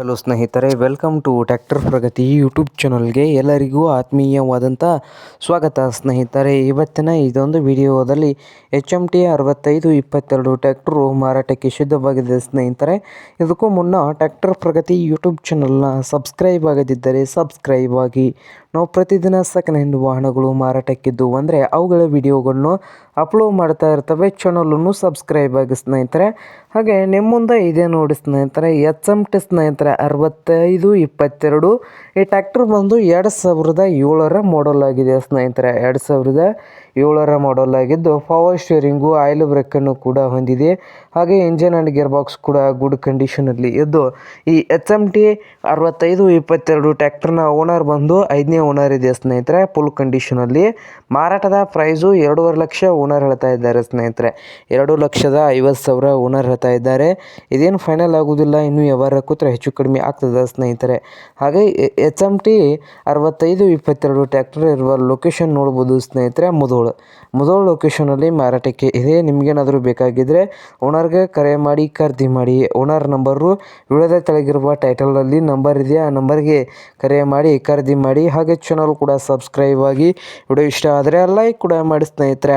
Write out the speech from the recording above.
Hello ಸ್ನೇಹಿತರೆ welcome to tractor Pragati YouTube ಚಾನಲ್ಗೆ ಎಲ್ಲರಿಗೂ ಆತ್ಮೀಯವಾದಂಥ ಸ್ವಾಗತ ಸ್ನೇಹಿತರೆ. ಇವತ್ತಿನ ಇದೊಂದು ವಿಡಿಯೋದಲ್ಲಿ ಎಚ್ ಎಂ ಟಿ ಅರವತ್ತೈದು ಇಪ್ಪತ್ತೆರಡು ಟ್ಯಾಕ್ಟ್ರು ಮಾರಾಟಕ್ಕೆ ಸಿದ್ಧವಾಗಿದೆ ಸ್ನೇಹಿತರೆ. ಇದಕ್ಕೂ ಮುನ್ನ ಟ್ಯಾಕ್ಟರ್ ಪ್ರಗತಿ ಯೂಟ್ಯೂಬ್ ಚಾನಲ್ನ ಸಬ್ಸ್ಕ್ರೈಬ್ ಆಗದಿದ್ದರೆ ಸಬ್ಸ್ಕ್ರೈಬ್ ಆಗಿ ನಾವು ಪ್ರತಿದಿನ ಸೆಕೆಂಡ್ ಹ್ಯಾಂಡ್ ವಾಹನಗಳು ಮಾರಾಟಕ್ಕಿದ್ದು ಅಂದರೆ ಅವುಗಳ ವಿಡಿಯೋಗಳನ್ನು ಅಪ್ಲೋಡ್ ಮಾಡ್ತಾ ಇರ್ತವೆ. ಚಾನಲನ್ನು ಸಬ್ಸ್ಕ್ರೈಬ್ ಆಗಿ ಸ್ನೇಹಿತರೆ. ಹಾಗೆ ನಿಮ್ಮ ಮುಂದೆ ಇದೆ ನೋಡಿ ಸ್ನೇಹಿತರೆ ಎಚ್ ಎಂ ಟಿ ಸ್ನೇಹಿತರೆ, ಅರವತ್ತೈದು, ಇಪ್ಪತ್ತೆರಡು, ಈ ಟ್ಯಾಕ್ಟರ್ ಬಂದು ಎರಡು ಸಾವಿರದ ಏಳರ ಮಾಡಲ್ ಆಗಿದೆ ಸ್ನೇಹಿತರೆ. ಎರಡು ಸಾವಿರದ ಏಳರ ಮಾಡಲ್ ಆಗಿದ್ದು ಪವರ್ ಸ್ಟೇರಿಂಗು ಆಯಿಲ್ ಬ್ರೇಕನ್ನು ಕೂಡ ಹೊಂದಿದೆ. ಹಾಗೆ ಇಂಜಿನ್ ಆ್ಯಂಡ್ ಗೇರ್ ಬಾಕ್ಸ್ ಕೂಡ ಗುಡ್ ಕಂಡೀಷನಲ್ಲಿ ಇದ್ದು ಈ ಎಚ್ ಎಂ ಟಿ ಅರವತ್ತೈದು, ಇಪ್ಪತ್ತೆರಡು ಟ್ಯಾಕ್ಟರ್ನ ಓನರ್ ಬಂದು ಐದನೇ ಓನರ್ ಇದೆ ಸ್ನೇಹಿತರೆ? ಫುಲ್ ಕಂಡೀಷನಲ್ಲಿ ಮಾರಾಟದ ಪ್ರೈಸು ಎರಡೂವರೆ ಲಕ್ಷ ಓನರ್ ಹೇಳ್ತಾ ಇದ್ದಾರೆ ಸ್ನೇಹಿತರೆ. ಎರಡು ಲಕ್ಷದ ಐವತ್ತು ಸಾವಿರ ಓನರ್ ಹೇಳ್ತಾ ಇದ್ದಾರೆ. ಇದೇನು ಫೈನಲ್ ಆಗೋದಿಲ್ಲ, ಇನ್ನು ವ್ಯವಹಾರ ಕೂತ್ರೆ ಹೆಚ್ಚು ಕಡಿಮೆ ಆಗ್ತದೆ ಸ್ನೇಹಿತರೆ. ಹಾಗೆ ಎಚ್ ಎಂ ಟಿ ಅರವತ್ತೈದು, ಇಪ್ಪತ್ತೆರಡು ಟ್ರ್ಯಾಕ್ಟರ್ ಇರುವ ಲೊಕೇಶನ್ ನೋಡ್ಬೋದು ಸ್ನೇಹಿತರೆ ಮುದೋಳು ಮುದೋಳು ಲೊಕೇಶನಲ್ಲಿ ಮಾರಾಟಕ್ಕೆ ಇದೆ. ನಿಮಗೇನಾದರೂ ಬೇಕಾಗಿದ್ದರೆ ಓನರ್ಗೆ ಕರೆ ಮಾಡಿ, ಖರೀದಿ ಮಾಡಿ. ಓನರ್ ನಂಬರು ವಿಳದ ತೆಳಗಿರುವ ಟೈಟಲಲ್ಲಿ ನಂಬರ್ ಇದೆ ಆ ನಂಬರ್ಗೆ ಕರೆ ಮಾಡಿ, ಖರೀದಿ ಮಾಡಿ. ಹಾಗೆ ಚಾನಲ್ ಕೂಡ ಸಬ್ಸ್ಕ್ರೈಬ್ ಆಗಿ. ವಿಡಿಯೋ ಇಷ್ಟ ಆದರೆ ಲೈಕ್ ಕೂಡ ಮಾಡಿ ಸ್ನೇಹಿತರೆ.